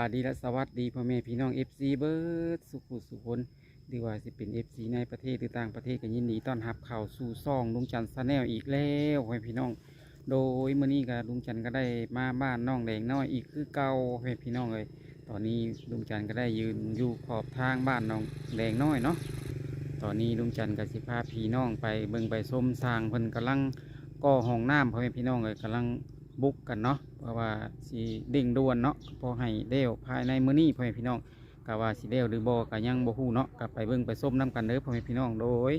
ายดีและสวัสดีพ่อแม่พี่น้อง FC เบิร์ดสุขุสุขนหรือว่าสิเป็น FC ในประเทศหรือต่างประเทศก็ยินดีต้อนรับเข้าสู่ซ่องลุงจันทร์ซาแนลอีกแล้วพ่อแม่พี่น้อง โดยเมื้อนี้ก็ลุงจันทร์ก็ได้มาบ้านน้องแดงน้อยอีกคือเก่าพ่อแม่พี่น้องเลยตอนนี้ลุงจันทร์ก็ได้ยืนอยู่ขอบทางบ้านน้องแดงน้อยเนาะตอนนี้ลุงจันทร์ก็สิพาพี่น้องไปเบิ่งไปส้มสางเพิ่นกำลังก่อห้องน้ำพ่อแม่พี่น้องเลยกำลัง บุกกันเนาะเพราะว่าสีดิ่งด่วนเนาะพอให้เดวภายในมื้อนี้พ่อแม่พี่น้องกะว่าสิเดวหรือบ่ก็ยังบ่ฮู้เนาะก็ไปเบิ่งไปส้มน้กันเด้อพ่อแม่พี่น้องโดย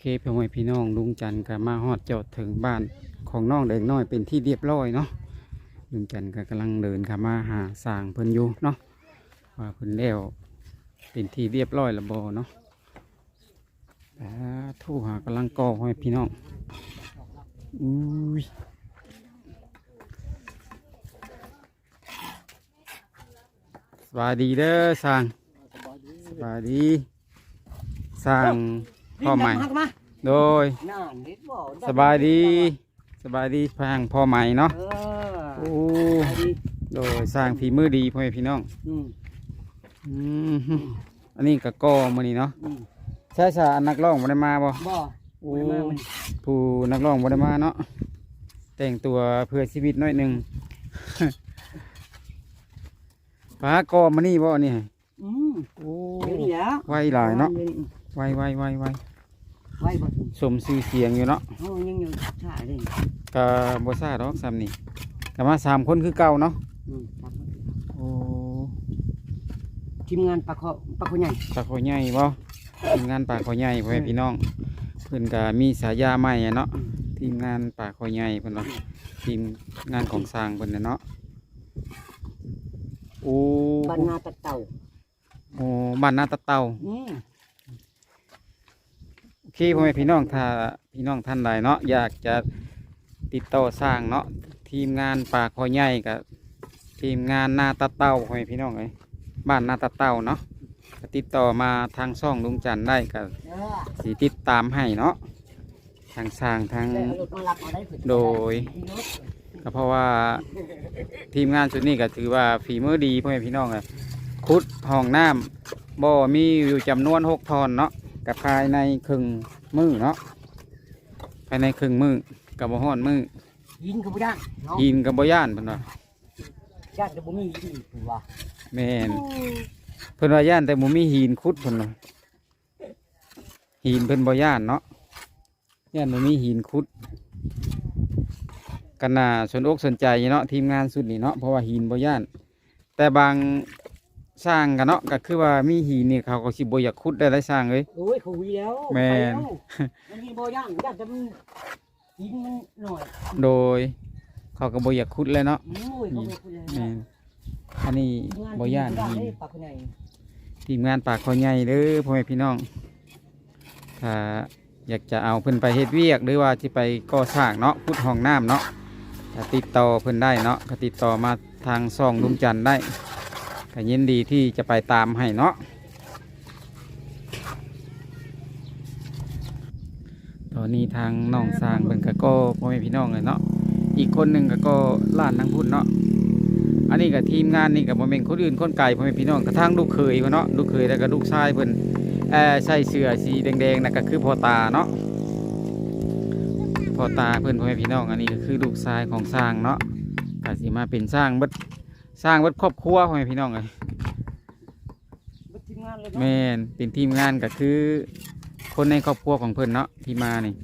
เคพ่อแม่พี่น้องลุงจันก็มาฮอดจอดถึงบ้านของน้องเด็กน้อยเป็นที่เรียบร้อยเนาะลุงจันก็กำลังเดินเข้ามาหาสร้างเพิ่นอยู่เนาะว่าเพิ่นแล้วเป็นที่เรียบร้อยล้วบ่เนาะอ่ทู่หากำลังก่อพ่อแม่พี่น้องอุ้ย บายดีเด้อสร้างสบายดีสร้างพ่อใหม่หักมาโดยน่านิดบ่สบายดีสบายดีพางพ่อใหม่เนาะเออโอ้สบายดีโดยสร้างฝีมือดีพ่อแม่พี่น้องอืมอืมอันนี้ก็ก่อมือนี้เนาะอืมใช่ใช่อันนักร้องบ่ได้มาบ่บ่โอ้บ่ได้มามันผู้นักร้องบ่ได้มาเนาะแต่งตัวเพื่อชีวิตหน้อยหนึ่ง ป้าก่อมานี่บ่นี่อืมโอ้เดี๋ยวนี้แล้วไวหลายเนาะไวไวไวไวไว้บ่ถึงสมชื่อเสียงอยู่เนาะเฮายังอยู่ท่าเลยก็บ่ซ่าดอกซ้ำนี่ก็มาสามคนคือเก่าเนาะอืมครับโอ้ทีมงานปลาคอปลาคอใหญ่ปากขอใหญ่บ่ทีมงานปากขอใหญ่พ่อแม่พี่น้อง เพิ่นก็มีสายาใหม่อะเนาะทีมงานปากขอใหญ่เพิ่นเนาะทีมงานของสร้างเพิ่นน่ะเนาะ โอ้บ้านนาตะเต่าโอ้บ้านนาตะเต่าอืมโอเคพ่อแม่พี่น้องถ้าพี่น้องท่านใดเนาะอยากจะติดต่อสร้างเนาะทีมงานปากขอใหญ่กับทีมงานนาตะเต่าพ่อแม่พี่น้องเอ้ยบ้านนาตะเต่าเนาะก็ติดต่อมาทางช่องลุงจันทร์ได้ก็เออสีติดตามให้เนาะทางสร้างทาง แล้วเอารถมารับเอาได้เพิ่นโดย ก็เพราะว่าทีมงานชุดนี้ก็ถือว่าฝีมือดีพ่อแม่พี่น้องเลยคุดห้องน้ำบ่มีอยู่จำนวนหกทอนเนาะกับภายในครึ่งมือเนาะภายในครึ่งมือกับบ่ฮ้อนมือยิงก็บ่ได้เนาะหินกับบ่ย่านเพิ่นว่าญาติก็บ่มียิงเพิ่นว่าแม่นเพิ่นว่าย่านแต่บ่มีหินคุดเพิ่นว่าหินเพิ่นบ่ย่านเนาะย่านบ่มีหินคุด กันน่าสนอกสนใจเนาะทีมงานสุดนี่เนาะเพราะว่าหินบ่ย่าน แต่บางสร้างกันเนาะก็คือว่ามีหินนี่เขาก็สิบ่อยากขุดได้ได้สร้างเลย โอ้ยเขาวีแล้วแม่น ไปแล้วมันมีบ่ย่างญาติแต่มันยิงมันหน่อยโดย เขาก็บ่อยากขุดเลยเนาะโอ้ยเขาไม่พูดเลยแม่นอันนี้บ่ย่านได้หิน ปากคนใหญ่ทีมงานปากคอใหญ่เด้อพ่อแม่พี่น้อง ถ้าอยากจะเอาเพิ่นไปเฮ็ดเวียกหรือว่าสิไปก่อสร้างเนาะขุดห้องน้ำเนาะ ติดต่อเพิ่นได้เนาะก็ติดต่อมาทางซ่องลุงจันได้ก็ยินดีที่จะไปตามให้เนาะตอนนี้ทางน้องสร้างเพิ่นก็ก็พ่อแม่พี่น้องเลยเนาะอีกคนหนึ่งก็ก็ล้านทั้งพุ่นเนาะอันนี้ก็ทีมงานนี่ก็บ่แม่นคนอื่นคนไกลพ่อแม่พี่น้องกระทั่งลูกเคยเนเนาะลูกเคยแล้วก็ลูกชายเพิ่นเอ่อใส่เสื้อสีแดงๆนั่นก็คือพ่อตาเนาะ พ่อตาเพิ่นพ่อแม่พี่น้องอันนี้ก็คือลูกชายของสร้างเนาะก็สิมาเป็นสร้างเบิดสร้างเบิดครอบครัวพ่อแม่พี่น้องเลยบัดทีมงานเลยเนาะแม่นเป็นทีมงานก็คือ คนในครอบครัวของเพิ่นเนาะที่มานี่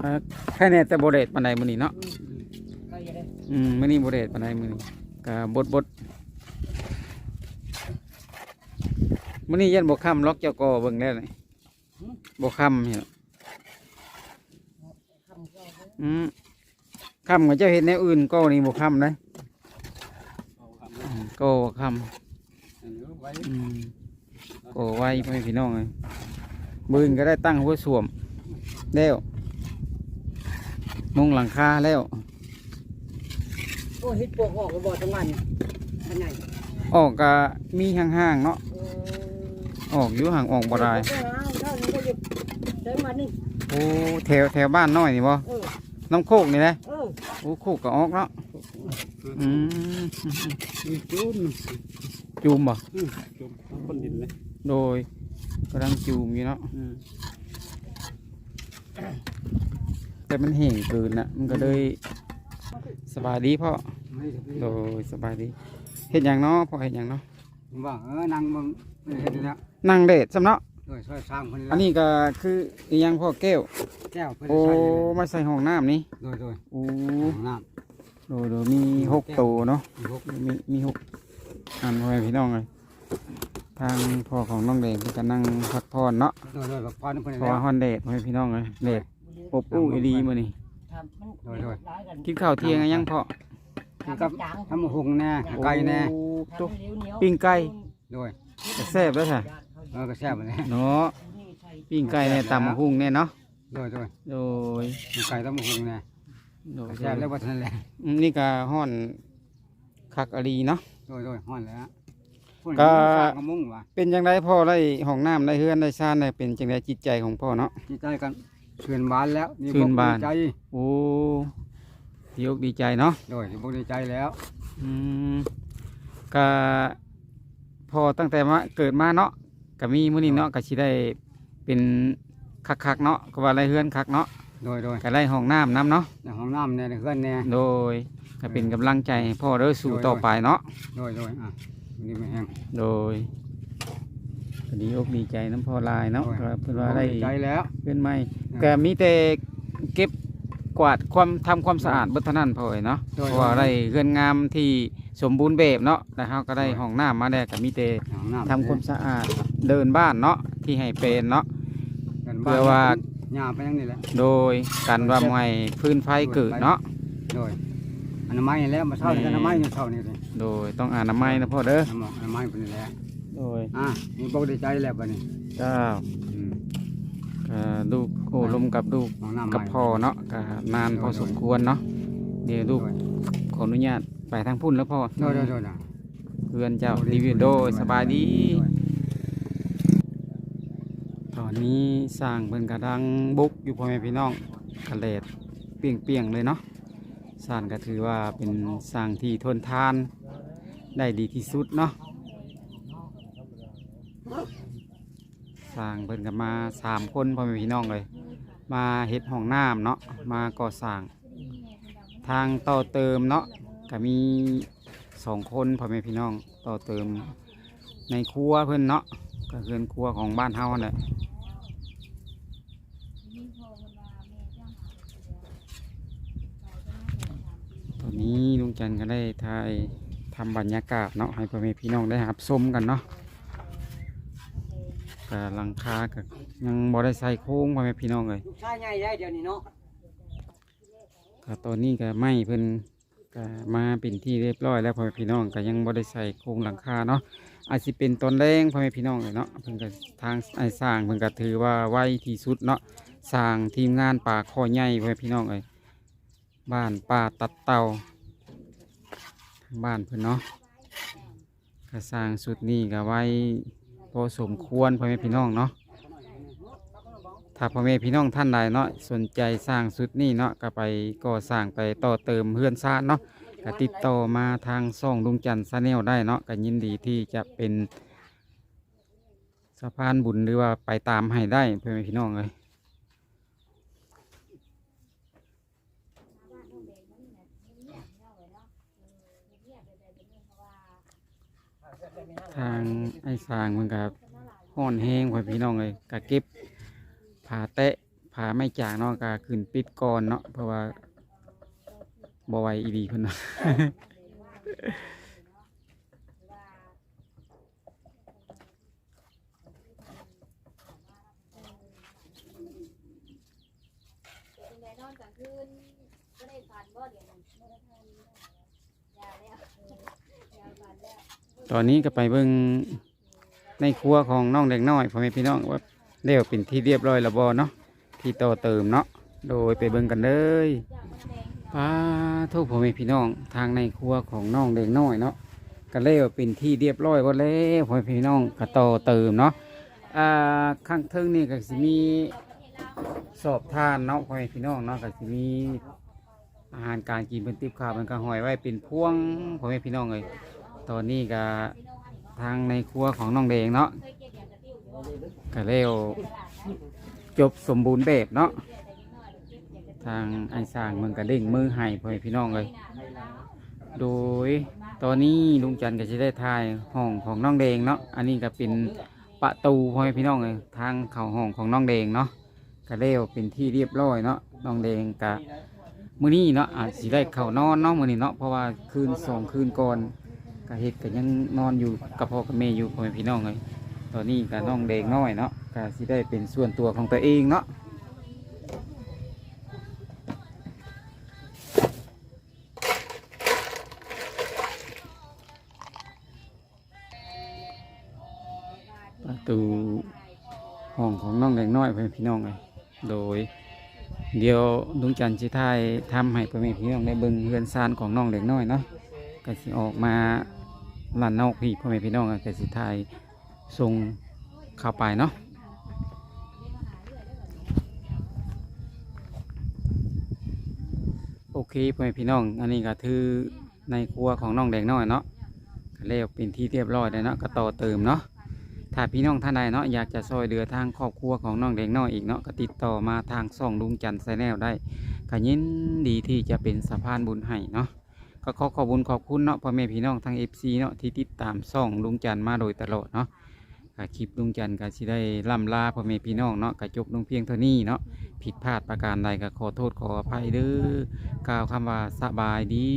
เอ่อแค่นี้แต่โบเดตปานใดมื้อนี้เนาะอืมใครจะได้อืมมื้อนี้โบเดตปานใดมื้อนี้ก็บดบด มื้อนี้ยันบ่ค่ำล็อกเจ้าก็เบิ่งแล้วนี่บ่ค่ำนี่ล่ะคำก็เอาไว้อืมค่ำก็เจ้าเฮ็ดแนวอื่นก็นี่บ่ค่ำนะอืมก็บ่ค่ำอืมโอ้ไว้พ่อแม่พี่น้องเลยบืนก็ได้ตั้งหัวสวมแล้วมุงหลังคาแล้วโอ้เฮ็ดปวกออกก็บ่จังหวะนี้ขนาดออกก็มีห่างๆเนาะเออกอยู่ห่างออกบ่ได้โอ้แถวแถวบ้านน้อยนี่บ่อน้ำโคกนี่นะเออโอ้โคกก็ออกเนาะอืมมีจูมบ่จูนเอาคนดินเลยโดยกำลังจูมอยู่เนาะแต่มันแห้งเกินนะมันก็เลยสบายดีพ่อโดยสบายดีเห็ดอย่างเนาะพ่อเห็ดอย่างเนาะว่าเออนั่งมึงเห็นแล้ว นั่งเดดสำเนาะด้วยช่วยสร้างคนอันนี้ก็คืออีหยังพ่อแก้ว แก้วเพื่อนโอ้ใส่เลยมาใส่ห้องน้ำนี่โดยโดยโอ้ของน้โดยโดยมีหกตัวเนาะำมีพวกมีมีหกอันพ่อแม่พี่น้องเลยทางพ่อของน้องเดชก็นั่งพักผ่อนเนาะโดยโดยแบบพอนึงคนเพราะแล้วว่าฮอนเดชพ่อแม่พี่น้องเลยเดชอบอู้อีดีมื้อนี้โดยโดยกินข้าวเที่ยงอะยังพ่อคือกับทำหุงแน่ไก่แน่โอ้ตุ๊กปิ้งไก่โดยจะแซ่บแล้วค่ะ เออก็แซ่บเลยเนาะปิ้งไก่ในตำบักหุ่งเนี่ยเนาะโดยโดยโดยไก่ต้องหุงแน่โดยแซ่บแล้วว่าท่านแหละอืมนี่ก็ห้อนคักอรีเนาะโดยโดยห้อนแล้วก็สร้างกระมุ้งว่ะเป็นจังไดพ่อได้ห้องน้ำได้เฮือนได้ซ่านได้เป็นจังไดจิตใจของพ่อเนาะจิตใจกันชื่นบานแล้วชื่นบานใจโอ้ดีอกดีใจเนาะโดยบกดีใจแล้วอืมก็พอตั้งแต่มาเกิดมาเนาะ ก็มีมื้อนี้เนาะก็สิได้เป็นคักๆเนาะก็ว่าไรเฮือนคักเนาะโดยโดยก็ไล่ห้องน้ำน้ำเนาะในห้องน้ำเนี่ยในเพื่อนเนี่ยโดยก็เป็นกำลังใจให้พ่อเด้อสู่ต่อไปเนาะโดยโดยอะวันนี้ไม่แห้งโดยก็ดีอกดีใจน้ำพ่อหลายเนาะโอ้ยก็เพื่อว่าได้ดีใจแล้วเป็นไม่อืมก็มีแต่เก็บกวาดความทำความสะอาดเบิดเท่านั้นพ่อเอ้ยเนาะโดยเพราะว่าได้เรือนงามที่ สมบูรณ์แบบเนาะแล้วเราก็ได้ห้องน้ำมาแล้วก็มีแต่ห้องน้ำทำความสะอาดเดินบ้านเนาะที่ให้เป็นเนาะ กันเพื่อว่า หญ้าไปยังนี่แหละโดยการว่าไม่ให้พื้นไฟเกิดเนาะ โดยอนามัยนี่แหล้วมาเช่านี่ก็อนามัยอยู่เช่านี่สิโดยต้องอนามัยนะพ่อเด้ออนามัยเป็นนี่แหละโดยอะมีบกดีใจแล้วบัดนี้เจ้าอืมก็ลูกโอ้ลมกับลูก ห้องน้ำกับใหม่พ่อเนาะก็นานพอสมควรเนาะเดี๋ยวลูกโดยขออนุญาต ไปทางพุ่นแล้วพ่อโดยโดยโดยนะเพื่อนเจ้ารีวิวโดยสบายดี ตอนนี้สร้างเพิ่นกระดังบุกอยู่พ่อแม่พี่น้องกระเลดเปียงเปียงๆเลยเนาะสร้างก็ถือว่าเป็นสร้างที่ทนทานได้ดีที่สุดเนาะสร้างเพิ่นกับมาสามคนพ่อแม่พี่น้องเลย มาเฮ็ดห้องน้ำเนาะมาก่อสร้าง ทางต่อเติมเนาะ ก็มีสองคนพ่อแม่พี่น้องต่อเติมในครัวเพิ่นเนาะก็คือครัวของบ้านเฮานั่นแหละตอนนี้ลุงจันทร์ก็ได้ถ่ายทำบรรยากาศเนาะให้พ่อแม่พี่น้องได้รับชมกันเนาะก็หลังคาก็ยังบ่ได้ใส่โค้งพ่อแม่พี่น้องเลยลูกชายใหญ่ได้เดี๋ยวนี้เนาะก็ตอนนี้ก็ไหม้เพิ่น ก็มาเป็นที่เรียบร้อยแล้วพ่อแม่พี่น้องก็ยังบ่ได้ใส่โครงหลังคาเนาะอาจสิเป็นตอนแรงพ่อแม่พี่น้องเลยเนาะเพิ่นก็ทางไอ้สร้างเพิ่นก็ถือว่าไวที่สุดเนาะสร้างทีมงานป่าคอใหญ่พ่อแม่พี่น้องเอ้ยบ้านป่าตัดเตาทางบ้านเพิ่นเนาะก็สร้างสุดนี้ก็ไว้พอสมควรพ่อแม่พี่น้องเนาะ ถ้าพ่อแม่พี่น้องท่านใดเนาะสนใจสร้างสุดนี้เนาะก็ไปก่อสร้างไปต่อเติมเฮือนซ่านเนาะก็ติดต่อมาทางซ่องลุงจันทร์ซาแนลได้เนาะก็ยินดีที่จะเป็นสะพานบุญหรือว่าไปตามให้ได้พ่อแม่พี่น้องเลยทางไอ้สางมันกับห้อนแห้งพ่อแม่พี่น้องเลยก็เก็บ ผ่าเตะผ่าไม่จางเนาะก็ขึ้นปิดก่อนเนาะเพราะว่าบไหวอีดีเพิ่นเนาะ เป็นไงนอนกลางคืนก็ได้ฝันบ่เดี๋ยวนี้บ่ได้ฝันยาแล้วยาฝันแล้ว ตอนนี้ก็ไปเบิ่งในครัวของน้องเด็กน้อยพ่อแม่พี่น้องว่า เรียกเป็นที่เรียบร้อยแล้วบ่เนาะที่ต่อเติมเนาะโดยไปเบิ่งกันเลยป้าทุกพ่อแม่พี่น้องทางในครัวของน้องเด็กน้อยเนาะก็เรียวเป็นที่เรียบร้อยหมดแล้วพ่อแม่พี่น้องก็ต่อเติมเนาะอ่าข้างเทิงนี่ก็สิมีสอบทานเนาะพ่อแม่พี่น้องเนาะก็สิมีอาหารการกินเป็นติบข้าวมันก็หอยไว้เป็นพวงพ่อแม่พี่น้องเลยตอนนี้ก็ทางในครัวของน้องแดงเนาะ ก็เร็วจบสมบูรณ์แบบเนาะทางไอ้สร้างมันก็เด้งมือให้พ่อพี่น้องเลยโดยตอนนี้ลุงจันก็จะได้ถ่ายห้องของน้องแดงเนาะอันนี้ก็เป็นประตูพ่อพี่น้องเลยทางเข้าห้องของน้องแดงเนาะก็เร็วเป็นที่เรียบร้อยเนาะน้องแดงก็มื้อนี้เนาะอาจสิได้เข้านอนเนาะมื้อนี้เนาะเพราะว่าคืนสองคืนก่อนก็เฮ็ดก็ยังนอนอยู่กับพ่อกับแม่อยู่พ่อพี่น้องเลย ตอนนี้ก็น้องเด็กน้อยเนาะก็สิได้เป็นส่วนตัวของตัวเองเนาะประตูห้องของน้องเด็กน้อยพ่อแม่พี่น้องเลยโดย เดี๋ยวลุงจันทร์สิทายทำให้พ่อแม่พี่น้องได้เบิ่งเฮือนซานของน้องเด็กน้อยเนาะก็สิออกมาลานนอกพี่พ่อแม่พี่น้องก็สิทาย ส่งเข้าไปเนาะโอเคพ่อแม่พี่น้อง อันนี้ก็คือในครัวของน้องเด็กน้อยเนาะก็แล้วเป็นที่เรียบร้อยแล้วเนาะก็ต่อเติมเนาะถ้าพี่น้องท่านใดเนาะอยากจะซอยเดือทางครอบครัวของน้องเด็กน้อยอีกเนาะก็ติดต่อมาทางซ่องลุงจันทร์ไซแนลได้ก็ยินดีที่จะเป็นสะพานบุญให้เนาะก็ขอขอบคุญขอบคุณเนาะพ่อแม่พี่น้องทางเอฟซีเนาะที่ติดตามซ่องลุงจันทร์มาโดยตลอดเนาะ ก็คลิปลุงจันทร์ก็สิได้ล่ำลาพ่อแม่พี่น้องเนาะก็จบลงเพียงเท่านี้เนาะผิดพลาดประการใดก็ขอโทษขออภัยเด้อกล่าวคำว่าสบายดี